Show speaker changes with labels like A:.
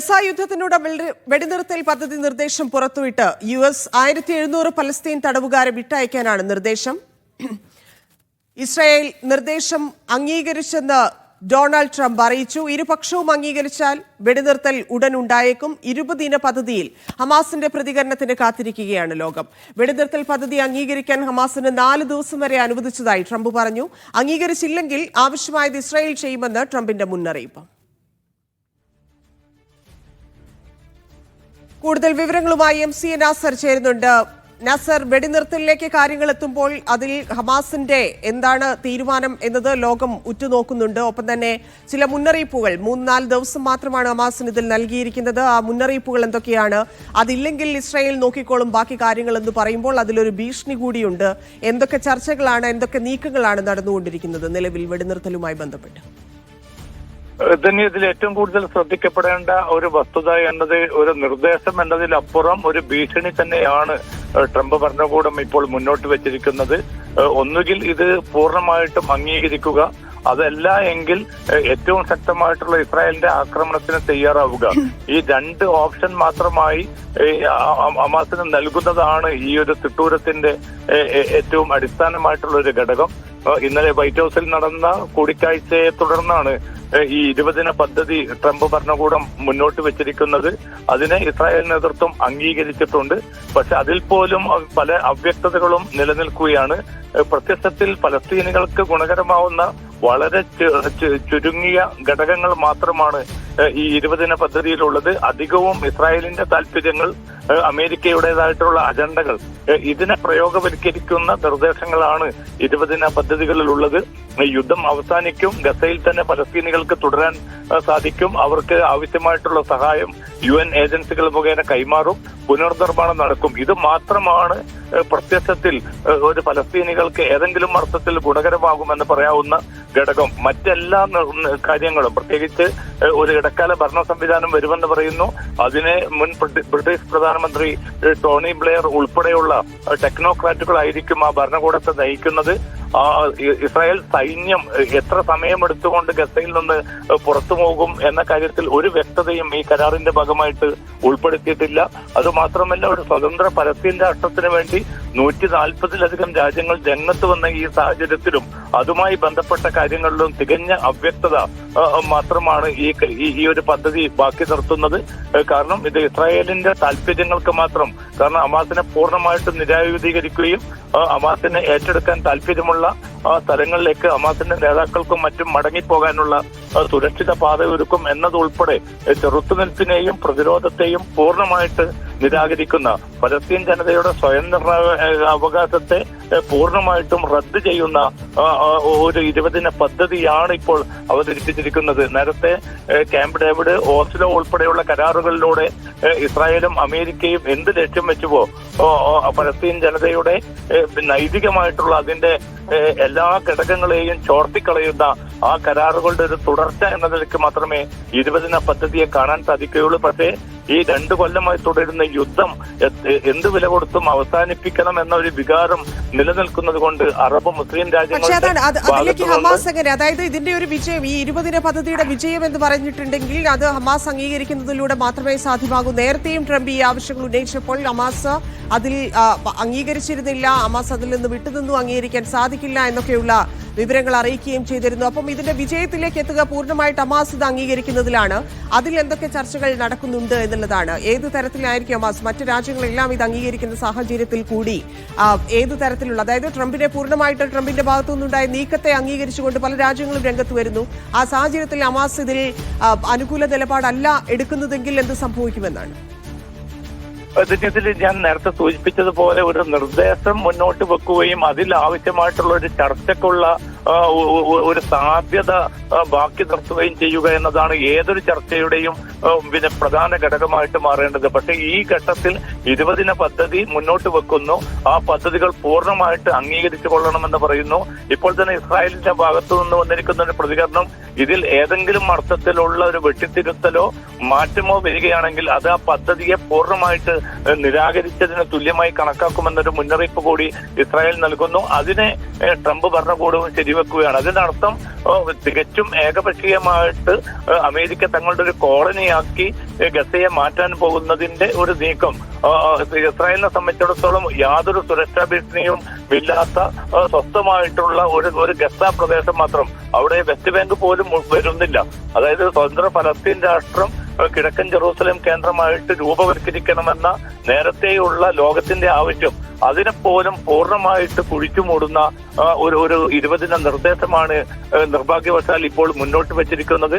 A: Gaza യുദ്ധത്തിനൂടെ വെടിനിർത്തൽ പദ്ധതി നിർദ്ദേശം പുറത്തുവിട്ട് യു എസ് ആയിരത്തി എഴുന്നൂറ് പലസ്തീൻ തടവുകാരെ വിട്ടയക്കാനാണ് നിർദ്ദേശം. ഇസ്രായേൽ നിർദ്ദേശം അംഗീകരിച്ചെന്ന് ഡൊണാൾഡ് ട്രംപ് അറിയിച്ചു. ഇരുപക്ഷവും അംഗീകരിച്ചാൽ വെടിനിർത്തൽ ഉടൻ ഉണ്ടായേക്കും. ഇരുപതിന പദ്ധതിയിൽ ഹമാസിന്റെ പ്രതികരണത്തിന് കാത്തിരിക്കുകയാണ് ലോകം. വെടിനിർത്തൽ പദ്ധതി അംഗീകരിക്കാൻ ഹമാസിന് നാല് ദിവസം വരെ അനുവദിച്ചതായി ട്രംപ് പറഞ്ഞു. അംഗീകരിച്ചില്ലെങ്കിൽ ആവശ്യമായത് ഇസ്രായേൽ ചെയ്യുമെന്ന് ട്രംപിന്റെ മുന്നറിയിപ്പ്. കൂടുതൽ വിവരങ്ങളുമായി എം സി നാസർ ചേരുന്നുണ്ട്. നാസർ വെടിനിർത്തലിലേക്ക് കാര്യങ്ങൾ എത്തുമ്പോൾ അതിൽ ഹമാസിന്റെ എന്താണ് തീരുമാനം എന്നത് ലോകം ഉറ്റുനോക്കുന്നുണ്ട്. ഒപ്പം തന്നെ ചില മുന്നറിയിപ്പുകൾ മൂന്ന് നാല് ദിവസം മാത്രമാണ് ഹമാസിന് ഇതിൽ നൽകിയിരിക്കുന്നത്. ആ മുന്നറിയിപ്പുകൾ എന്തൊക്കെയാണ്? അതില്ലെങ്കിൽ ഇസ്രായേൽ നോക്കിക്കോളും ബാക്കി കാര്യങ്ങൾ എന്ന് പറയുമ്പോൾ അതിലൊരു ഭീഷണി കൂടിയുണ്ട്. എന്തൊക്കെ ചർച്ചകളാണ് എന്തൊക്കെ നീക്കങ്ങളാണ് നടന്നുകൊണ്ടിരിക്കുന്നത്? നിലവിൽ വെടിനിർത്തലുമായി ബന്ധപ്പെട്ട്.
B: തന്നെ ഇതിൽ ഏറ്റവും കൂടുതൽ ശ്രദ്ധിക്കപ്പെടേണ്ട ഒരു വസ്തുത എന്നത് ഒരു നിർദ്ദേശം എന്നതിലപ്പുറം ഒരു ഭീഷണി തന്നെയാണ് ട്രംപ് ഭരണകൂടം ഇപ്പോൾ മുന്നോട്ട് വെച്ചിരിക്കുന്നത്. ഒന്നുകിൽ ഇത് പൂർണമായിട്ടും അംഗീകരിക്കുക അതല്ല എങ്കിൽ ഏറ്റവും ശക്തമായിട്ടുള്ള ഇസ്രായേലിന്റെ ആക്രമണത്തിന് തയ്യാറാവുക. ഈ രണ്ട് ഓപ്ഷൻ മാത്രമായി ഏഹ്, അ- അ- ഹമാസിന് നൽകുന്നതാണ് ഈ ഒരു തിട്ടൂരത്തിന്റെ ഏറ്റവും അടിസ്ഥാനമായിട്ടുള്ള ഒരു ഘടകം ഇന്നലെ വൈറ്റ് ഹൗസിൽ നടന്ന കൂടിക്കാഴ്ചയെ തുടർന്നാണ് ഈ ഇരുപതിന പദ്ധതി ട്രംപ് ഭരണകൂടം മുന്നോട്ട് വെച്ചിരിക്കുന്നത് അതിനെ ഇസ്രായേൽ നേതൃത്വം അംഗീകരിച്ചിട്ടുണ്ട്. പക്ഷെ അതിൽ പോലും പല അവ്യക്തതകളും നിലനിൽക്കുകയാണ്. പ്രത്യക്ഷത്തിൽ പലസ്തീനികൾക്ക് ഗുണകരമാവുന്ന വളരെ ചുരുങ്ങിയ ഘടകങ്ങൾ മാത്രമാണ് ഈ ഇരുപതിന പദ്ധതിയിലുള്ളത്. അധികവും ഇസ്രായേലിന്റെ താല്പര്യങ്ങൾ അമേരിക്കയുടേതായിട്ടുള്ള അജണ്ടകൾ. ഇതിനെ പ്രയോഗവൽക്കരിക്കുന്ന നിർദ്ദേശങ്ങളാണ് ഇരുപതിന പദ്ധതികളിലുള്ളത്. യുദ്ധം അവസാനിക്കും. ഗസയിൽ തന്നെ പലസ്തീനികൾക്ക് തുടരാൻ സാധിക്കും. അവർക്ക് ആവശ്യമായിട്ടുള്ള സഹായം യു എൻ ഏജൻസികൾ മുഖേന കൈമാറും. പുനർനിർമ്മാണം നടക്കും. ഇത് മാത്രമാണ് പ്രത്യക്ഷത്തിൽ ഒരു പലസ്തീനികൾക്ക് ഏതെങ്കിലും അർത്ഥത്തിൽ ഗുണകരമാകുമെന്ന് പറയാവുന്ന ഘടകം മറ്റെല്ലാ കാര്യങ്ങളും പ്രത്യേകിച്ച് ഒരു ഇടക്കാല ഭരണ സംവിധാനം വരുമെന്ന് പറയുന്നു. അതിനെ മുൻ ബ്രിട്ടീഷ് പ്രധാനമന്ത്രി ടോണി ബ്ലെയർ ഉൾപ്പെടെയുള്ള ടെക്നോക്രാറ്റുകളായിരിക്കും ആ ഭരണകൂടത്തെ നയിക്കുന്നത്. ഇസ്രായേൽ സൈന്യം എത്ര സമയമെടുത്തുകൊണ്ട് ഗസയിൽ നിന്ന് പുറത്തു പോകും എന്ന കാര്യത്തിൽ ഒരു വ്യക്തതയും ഈ കരാറിന്റെ ഭാഗമായിട്ട് ഉൾപ്പെടുത്തിയിട്ടില്ല. അതുമാത്രമല്ല ഒരു സ്വതന്ത്ര പലസ്തീൻ രാഷ്ട്രത്തിന് വേണ്ടി നൂറ്റി നാൽപ്പതിലധികം രാജ്യങ്ങൾ രംഗത്ത് വന്ന ഈ സാഹചര്യത്തിലും അതുമായി ബന്ധപ്പെട്ട കാര്യങ്ങളിലും തികഞ്ഞ അവ്യക്തത മാത്രമാണ് ഈ ഈ- ഒരു പദ്ധതി ബാക്കി നിർത്തുന്നത്. കാരണം ഇത് ഇസ്രായേലിന്റെ താല്പര്യങ്ങൾക്ക് മാത്രം കാരണം അമാസിനെ പൂർണമായിട്ടും നിരായുധീകരിക്കുകയും അമാസിനെ ഏറ്റെടുക്കാൻ താല്പര്യമുള്ള ആ സ്ഥലങ്ങളിലേക്ക് ഹമാസിന്റെ നേതാക്കൾക്കും മറ്റും മടങ്ങിപ്പോകാനുള്ള സുരക്ഷിത പാത ഒരുക്കും എന്നതുൾപ്പെടെ ചെറുത്തുനിൽപ്പിനെയും പ്രതിരോധത്തെയും പൂർണമായിട്ട് നിരാകരിക്കുന്ന പലസ്തീൻ ജനതയുടെ സ്വയം അവകാശത്തെ പൂർണമായിട്ടും റദ്ദ് ചെയ്യുന്ന ഒരു ഇരുപതിന പദ്ധതിയാണ് ഇപ്പോൾ അവതരിപ്പിച്ചിരിക്കുന്നത്. നേരത്തെ ക്യാമ്പ് ഡേവിഡ് ഓസ്ലോ ഉൾപ്പെടെയുള്ള കരാറുകളിലൂടെ ഇസ്രായേലും അമേരിക്കയും എന്ത് ലക്ഷ്യം വെച്ചുവോ പലസ്തീൻ ജനതയുടെ നൈതികമായിട്ടുള്ള അതിന്റെ എല്ലാ ഘടകങ്ങളെയും ചോർത്തിക്കളയുന്ന ആ കരാറുകളുടെ ഒരു തുടർച്ച എന്ന നിലയ്ക്ക് മാത്രമേ ഇരുപതിന പദ്ധതിയെ കാണാൻ സാധിക്കുകയുള്ളൂ. പക്ഷേ ഈ രണ്ടു കൊല്ലമായി തുടരുന്ന യുദ്ധം എന്ത് വില കൊടുത്തും അവസാനിപ്പിക്കണം എന്ന ഒരു വികാരം നിലനിൽക്കുന്നത് കൊണ്ട് അറബ് മുസ്ലിം
A: എങ്ങനെ അതായത് ഇതിന്റെ ഒരു വിജയം ഈ ഇരുപതിന പദ്ധതിയുടെ വിജയം എന്ന് പറഞ്ഞിട്ടുണ്ടെങ്കിൽ അത് ഹമാസ് അംഗീകരിക്കുന്നതിലൂടെ മാത്രമേ സാധ്യമാകൂ. നേരത്തെയും ട്രംപ് ഈ ആവശ്യങ്ങൾ ഉന്നയിച്ചപ്പോൾ ഹമാസ് അതിൽ അംഗീകരിച്ചിരുന്നില്ല ഹമാസ് അതിൽ നിന്ന് വിട്ടുനിന്നു അംഗീകരിക്കാൻ സാധിക്കില്ല എന്നൊക്കെയുള്ള വിവരങ്ങൾ അറിയിക്കുകയും ചെയ്തിരുന്നു. അപ്പം ഇതിന്റെ വിജയത്തിലേക്ക് എത്തുക പൂർണമായിട്ട് അമാസ് ഇത് അംഗീകരിക്കുന്നതിലാണ്. അതിൽ എന്തൊക്കെ ചർച്ചകൾ നടക്കുന്നുണ്ട് എന്നുള്ളതാണ്. ഏത് തരത്തിലായിരിക്കും അമാസ് മറ്റു രാജ്യങ്ങളെല്ലാം ഇത് അംഗീകരിക്കുന്ന സാഹചര്യത്തിൽ കൂടി ഏത് തരത്തിലുള്ള? അതായത് ട്രംപിനെ പൂർണമായിട്ട് ട്രംപിന്റെ ഭാഗത്തു നിന്നുണ്ടായ നീക്കത്തെ അംഗീകരിച്ചുകൊണ്ട് പല രാജ്യങ്ങളും രംഗത്ത് വരുന്നു. ആ സാഹചര്യത്തിൽ അമാസ് ഇതിൽ അനുകൂല നിലപാടല്ല എടുക്കുന്നതെങ്കിൽ എന്ത് സംഭവിക്കുമെന്നാണ്?
B: ഇതിൽ ഞാൻ നേരത്തെ സൂചിപ്പിച്ചതുപോലെ ഒരു നിർദ്ദേശം മുന്നോട്ട് വെക്കുകയും അതിൽ ആവശ്യമായിട്ടുള്ള ഒരു ചർച്ചക്കുള്ള ഒരു സാധ്യത ബാക്കി നിർത്തുകയും ചെയ്യുക എന്നതാണ് ഏതൊരു ചർച്ചയുടെയും പിന്നെ പ്രധാന ഘടകമായിട്ട് മാറേണ്ടത്. പക്ഷേ ഈ ഘട്ടത്തിൽ ഇരുപതിന പദ്ധതി മുന്നോട്ട് വെക്കുന്നു. ആ പദ്ധതികൾ പൂർണമായിട്ട് അംഗീകരിച്ചു കൊള്ളണമെന്ന് പറയുന്നു. ഇപ്പോൾ തന്നെ ഇസ്രായേലിന്റെ ഭാഗത്തു നിന്ന് വന്നിരിക്കുന്ന ഒരു പ്രതികരണം ഇതിൽ ഏതെങ്കിലും അർത്ഥത്തിലുള്ള ഒരു വെട്ടിത്തിരുത്തലോ മാറ്റമോ വരികയാണെങ്കിൽ അത് ആ പദ്ധതിയെ പൂർണമായിട്ട് നിരാകരിച്ചതിന് തുല്യമായി കണക്കാക്കുമെന്നൊരു മുന്നറിയിപ്പ് കൂടി ഇസ്രായേൽ നൽകുന്നു. അതിനെ ട്രംപ് ഭരണകൂടവും ശരിവെക്കും വെക്കുകയാണ്. അതിന്റെ അർത്ഥം തികച്ചും ഏകപക്ഷീയമായിട്ട് അമേരിക്ക തങ്ങളുടെ ഒരു കോളനിയാക്കി ഗസയെ മാറ്റാൻ പോകുന്നതിന്റെ ഒരു നീക്കം. ഇസ്രായേലിനെ സംബന്ധിച്ചിടത്തോളം യാതൊരു സുരക്ഷാ ഭീഷണിയും ഇല്ലാത്ത സ്വസ്ഥമായിട്ടുള്ള ഒരു ഒരു ഗസ പ്രദേശം മാത്രം. അവിടെ വെസ്റ്റ് ബാങ്ക് പോലും വരുന്നില്ല. അതായത് സ്വതന്ത്ര ഫലസ്തീൻ രാഷ്ട്രം കിഴക്കൻ ജെറൂസലേം കേന്ദ്രമായിട്ട് രൂപവൽക്കരിക്കണമെന്ന നേരത്തെയുള്ള ലോകത്തിന്റെ ആവശ്യം അതിനെപ്പോലും പൂർണമായിട്ട് കുഴിച്ചു മൂടുന്ന ഒരു ഒരു ഇരുപതിന നിർദ്ദേശമാണ് നിർഭാഗ്യവശാൽ ഇപ്പോൾ മുന്നോട്ട് വെച്ചിരിക്കുന്നത്.